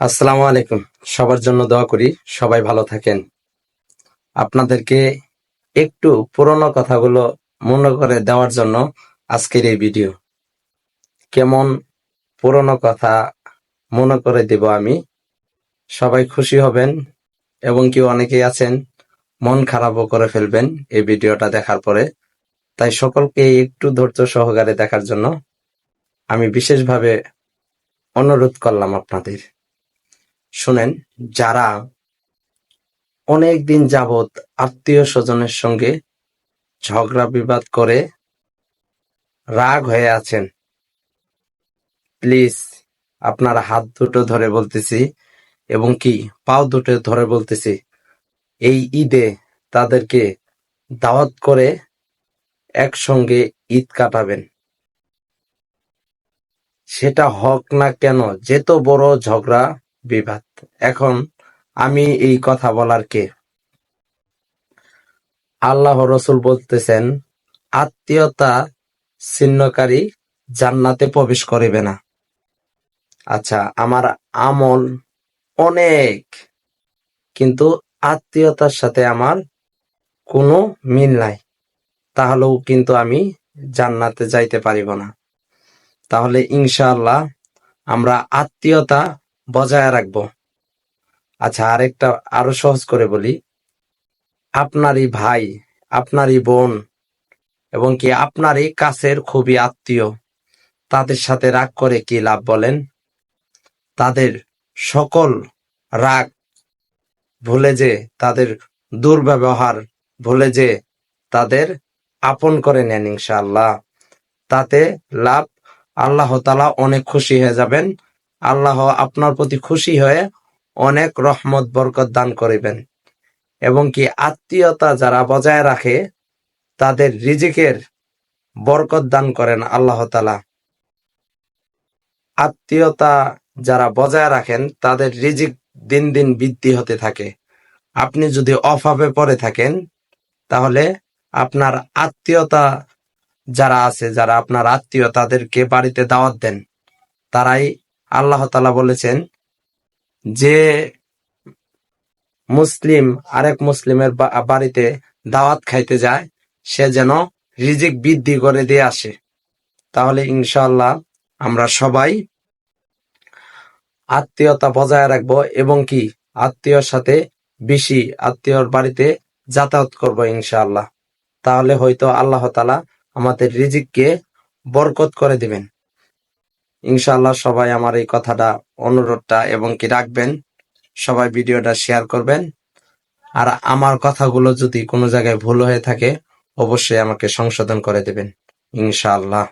আসসালামু আলাইকুম। সবার জন্য দোয়া করি সবাই ভালো থাকেন। আপনাদেরকে একটু পুরনো কথাগুলো মনে করে দেওয়ার জন্য আজকের এই ভিডিও। কেমন পুরনো কথা মনে করে দেব আমি? সবাই খুশি হবেন এবং কি অনেকেই আছেন, মন খারাপও করে ফেলবেন এই ভিডিওটা দেখার পরে। তাই সকলকে একটু ধৈর্য সহকারে দেখার জন্য আমি বিশেষভাবে অনুরোধ করলাম আপনাদের। শুনেন, যারা অনেক দিন যাবৎ আত্মীয় স্বজনের সঙ্গে ঝগড়া বিবাদ করে রাগ হয়ে আছেন, প্লিজ আপনার হাত দুটো ধরে বলতেছি এবং কি পাও দুটো ধরে বলতেছি। এই ঈদে তাদেরকে দাওয়াত করে একসঙ্গে ঈদ কাটাবেন। সেটা হোক না কেন যেত বড় ঝগড়া বিবাদ। এখন আমি এই কথা বলার কে? আল্লাহ রসুল বলতেছেন, আত্মীয়তা ছিন্নকারী জান্নাতে প্রবেশ করিবে না। আচ্ছা আমার আমল অনেক, কিন্তু আত্মীয়তার সাথে আমার কোনো মিল নাই। তাহলেও কিন্তু আমি জান্নাতে যাইতে পারিব না। তাহলে ইনশাআল্লাহ আমরা আত্মীয়তা বজায় রাখব। আচ্ছা আরেকটা আরও সহজ করে বলি। আপনারই ভাই, আপনারই বোন এবং কি আপনারই কাছের খুবই আত্মীয়, তাদের সাথে রাগ করে কি লাভ বলেন? তাদের সকল রাগ ভুলে যে, তাদের দুর্ব্যবহার ভুলে যে, তাদের আপন করে নেন ইনশাআল্লাহ। তাতে লাভ আল্লাহ তালা অনেক খুশি হয়ে যাবেন। আল্লাহ আপনার প্রতি খুশি হয়ে অনেক রহমত, বরকত দান করিবেন। এবং কি আত্মীয়তা যারা বজায় রাখে, তাদের রিজিকের বরকত দান করেন আল্লাহ তালা আত্মীয়তা যারা বজায় রাখেন, তাদের রিজিক দিন দিন বৃদ্ধি হতে থাকে। আপনি যদি অভাবে পড়ে থাকেন, তাহলে আপনার আত্মীয়তা যারা আছে, যারা আপনার আত্মীয়, তাদেরকে বাড়িতে দাওয়াত দেন, তারাই আল্লাহ তালা বলেছেন যে মুসলিম আরেক মুসলিমের বাড়িতে দাওয়াত খাইতে যায়, সে যেন রিজিক বৃদ্ধি করে দিয়ে আসে। তাহলে ইনশাআল্লাহ আমরা সবাই আত্মীয়তা বজায় রাখব এবং কি আত্মীয়র সাথে বেশি আত্মীয়র বাড়িতে যাতায়াত করব ইনশাআল্লাহ। তাহলে হয়তো আল্লাহ তালা আমাদের রিজিককে বরকত করে দিবেন। ইনশাআল্লাহ সবাই আমার এই কথাটা, অনুরোধটা এবং কি রাখবেন, সবাই ভিডিওটা শেয়ার করবেন। আর আমার কথাগুলো যদি কোনো জায়গায় ভুল হয়ে থাকে, অবশ্যই আমাকে সংশোধন করে দেবেন, ইনশাআল্লাহ।